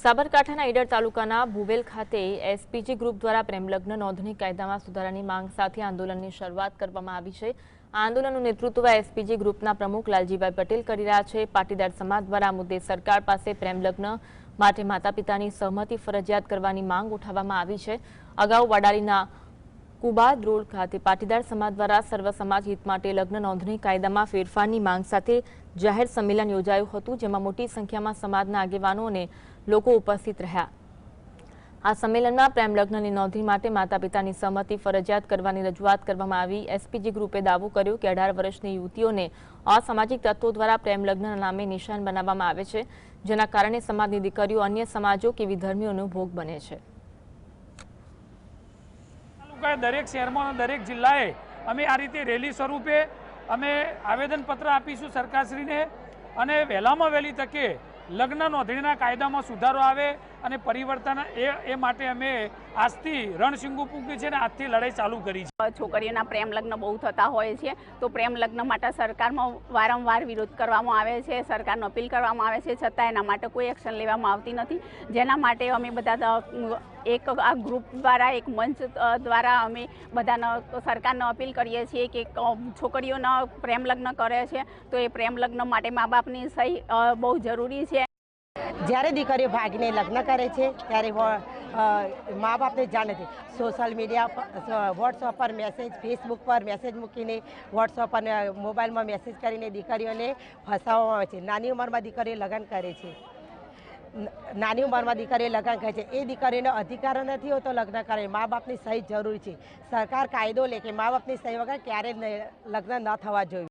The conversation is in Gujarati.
સાબરકાંઠાના ઈડર તાલુકાના ભુવેલ ખાતે એસપીજી ગ્રુપ દ્વારા પ્રેમલગ્ન નોંધણી કાયદામાં સુધારાની માંગ સાથે આંદોલનની શરૂઆત કરવામાં આવી છે. આંદોલનનું નેતૃત્વ એસપીજી ગ્રુપના પ્રમુખ લાલજીભાઈ પટેલ કરી રહ્યા છે. પાટીદાર સમાજ દ્વારા મુદ્દે સરકાર પાસે પ્રેમલગ્ન માટે માતા પિતાની સહમતિ ફરજિયાત કરવાની માંગ ઉઠાવવામાં આવી છે. અગાઉ વડાલીના કુબાદ રોડ ખાતે પાટીદાર સમાજ દ્વારા સર્વ સમાજ હિત માટે લગ્ન નોંધણી કાયદામાં ફેરફારની માંગ સાથે જાહેર સંમેલન યોજાયું હતું, જેમાં મોટી સંખ્યામાં સમાજના આગેવાનો અને લોકો ઉપસ્થિત રહ્યા. આ સંમેલનમાં પ્રેમ લગ્નની નોંધણી માટે માતા પિતાની સહમતિ, ફરજિયાત કરવાની રજૂઆત કરવામાં આવી. એસપીજી ગ્રુપે દાવો કર્યો કે અઢાર વર્ષની યુવતીઓને અસામાજિક તત્વો દ્વારા પ્રેમ લગ્નના નામે નિશાન બનાવવામાં આવે છે, જેના કારણે સમાજની દીકરીઓ અન્ય સમાજો કે વિધર્મીઓનો ભોગ બને છે. તાલુકાએ દરેક શહેરમાં, દરેક જિલ્લાએ અમે આ રીતે રેલી સ્વરૂપે અમે આવેદનપત્ર આપીશું સરકારશ્રીને. અને વહેલામાં વહેલી તકે લગ્ન નોંધણીના કાયદામાં સુધારો આવે અને પરિવર્તન એ એ માટે અમે આજથી રણશીંગુ પૂકી છે અને આજથી લડાઈ ચાલુ કરી છે. છોકરીઓના પ્રેમ લગ્ન બહુ થતા હોય છે. તો પ્રેમ લગ્ન માટે સરકારમાં વારંવાર વિરોધ કરવામાં આવે છે, સરકારને અપીલ કરવામાં આવે છે. છતાં એના માટે કોઈ એક્શન લેવામાં આવતી નથી. જેના માટે અમે બધા એક આ ગ્રુપ દ્વારા, એક મંચ દ્વારા અમે બધાને સરકારને અપીલ કરીએ છીએ કે છોકરીઓના પ્રેમ લગ્ન કરે છે. તો એ પ્રેમ લગ્ન માટે મા બાપની સહી બહુ જરૂરી છે. જ્યારે દીકરીઓ ભાગીને લગ્ન કરે છે, ત્યારે મા બાપને જાણ નથી સોશિયલ મીડિયા પર વોટ્સઅપ પર મેસેજ, ફેસબુક પર મેસેજ મૂકીને વોટ્સઅપ અને મોબાઈલમાં મેસેજ કરીને દીકરીઓને ફસાવવામાં આવે છે. નાની ઉંમરમાં દીકરીઓ લગ્ન કરે છે. નાની ઉંમરમાં દીકરીઓ લગ્ન કરે છે. એ દીકરીનો અધિકાર નથી હોતો લગ્ન કરે. મા બાપની સહી જરૂરી છે. સરકાર કાયદો લે કે મા બાપની સહી વગર ક્યારેય લગ્ન ન થવા જોઈએ.